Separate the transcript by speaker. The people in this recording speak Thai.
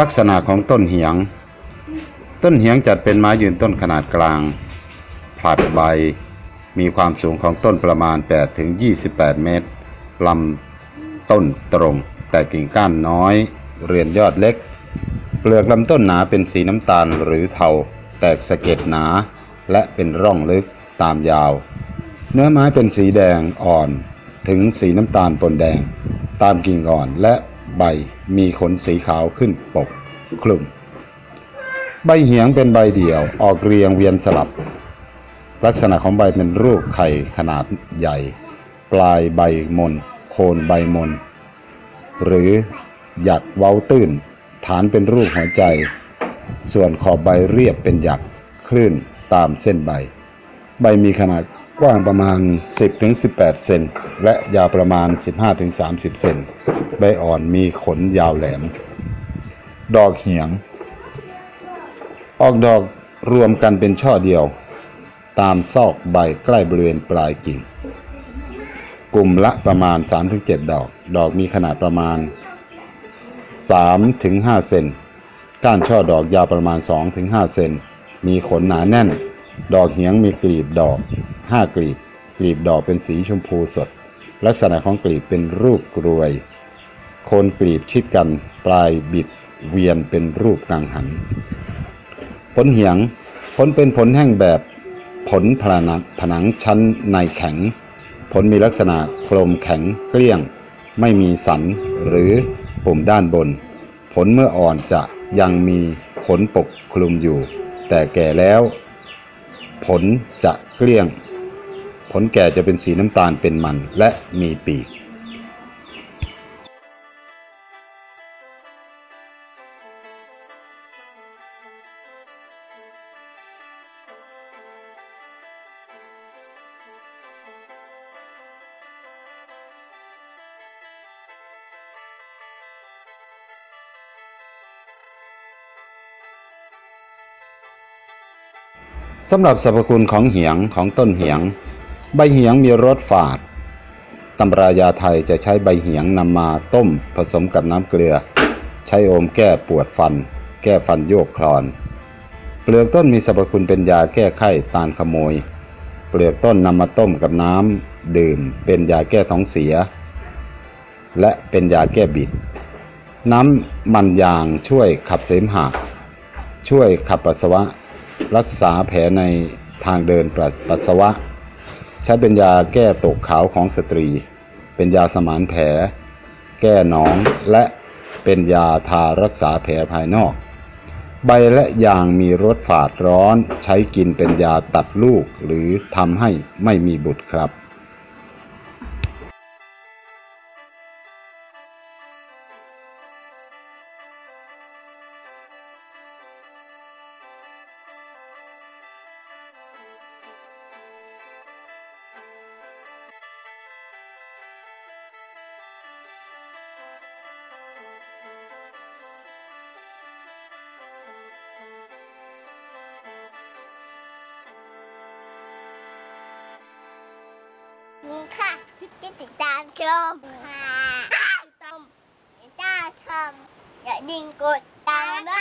Speaker 1: ลักษณะของต้นเหียง ต้นเหียงจัดเป็นไม้ยืนต้นขนาดกลาง ผลัดใบ มีความสูงของต้นประมาณ 8 ถึง 28 เมตร ลำต้นตรง แต่กิ่งก้านน้อย เรียนยอดเล็ก เปลือกลำต้นหนาเป็นสีน้ำตาลหรือเทา แตกสะเก็ดหนา และเป็นร่องลึกตามยาว เนื้อไม้เป็นสีแดงอ่อน ถึงสีน้ำตาลปนแดง ตามกิ่งอ่อนและ ใบมีขนสีขาวขึ้นปกคลุม ใบเหียงเป็นใบเดี่ยวออกเรียงเวียนสลับ ลักษณะของใบเป็นรูปไข่ขนาดใหญ่ ปลายใบมน โคนใบมน หรือหยักเว้าตื้น ฐานเป็นรูปหัวใจ ส่วนขอบใบเรียบเป็นหยักคลื่นตามเส้นใบ ใบมีขนาด กว้างประมาณ 10-18 เซนและยาวประมาณ 15-30 เซนใบอ่อนมีขนยาวแหลม ดอกเหียง ออกดอกรวมกันเป็นช่อเดียว ตามซอกใบใกล้บริเวณปลายกิ่ง กลุ่มละประมาณ 3-7 ดอก ดอกมีขนาดประมาณ 3-5 เซนก้านช่อดอกยาวประมาณ 2-5 เซนมีขนหนาแน่น ดอกเหียงมีกลีบดอก 5กลีบ กลีบดอกเป็นสีชมพูสด ลักษณะของกลีบเป็นรูปกรวย โคนกลีบชิดกัน ปลายบิดเวียนเป็นรูปกังหัน ผลเหียง ผลเป็นผลแห้งแบบผลผนังผนังชั้นในแข็ง ผลมีลักษณะโคลมแข็งเกลี้ยง ไม่มีสันหรือปุ่มด้านบน ผลเมื่ออ่อนจะยังมีขนปกคลุมอยู่ แต่แก่แล้ว ผลจะเกลี้ยง ผลแก่จะเป็นสีน้ำตาลเป็นมันและมีปีกสำหรับสรรพคุณของเหียงของต้นเหียง ใบเหียงมีรสฝาดตำรายาไทยจะใช้ใบเหียงนำมาต้มผสมกับน้ำเกลือ ใช้อมแก้ปวดฟัน แก้ฟันโยกคลอน เปลือกต้นมีสรรพคุณเป็นยาแก้ไข้ตานขโมย เปลือกต้นนำมาต้มกับน้ำดื่มเป็นยาแก้ท้องเสีย และเป็นยาแก้บิด น้ำมันยางช่วยขับเสมหะ ช่วยขับปัสสาวะ รักษาแผลในทางเดินปัสสาวะ ใช้เป็นยาแก้ตกขาวของสตรี เป็นยาสมานแผล แก้หนองและเป็นยาทารักษาแผลภายนอก ใบและยางมีรสฝาดร้อน ใช้กินเป็นยาตัดลูกหรือทำให้ไม่มีบุตรครับ
Speaker 2: 你看，这是大葱，大葱，大葱，有另一个大妈。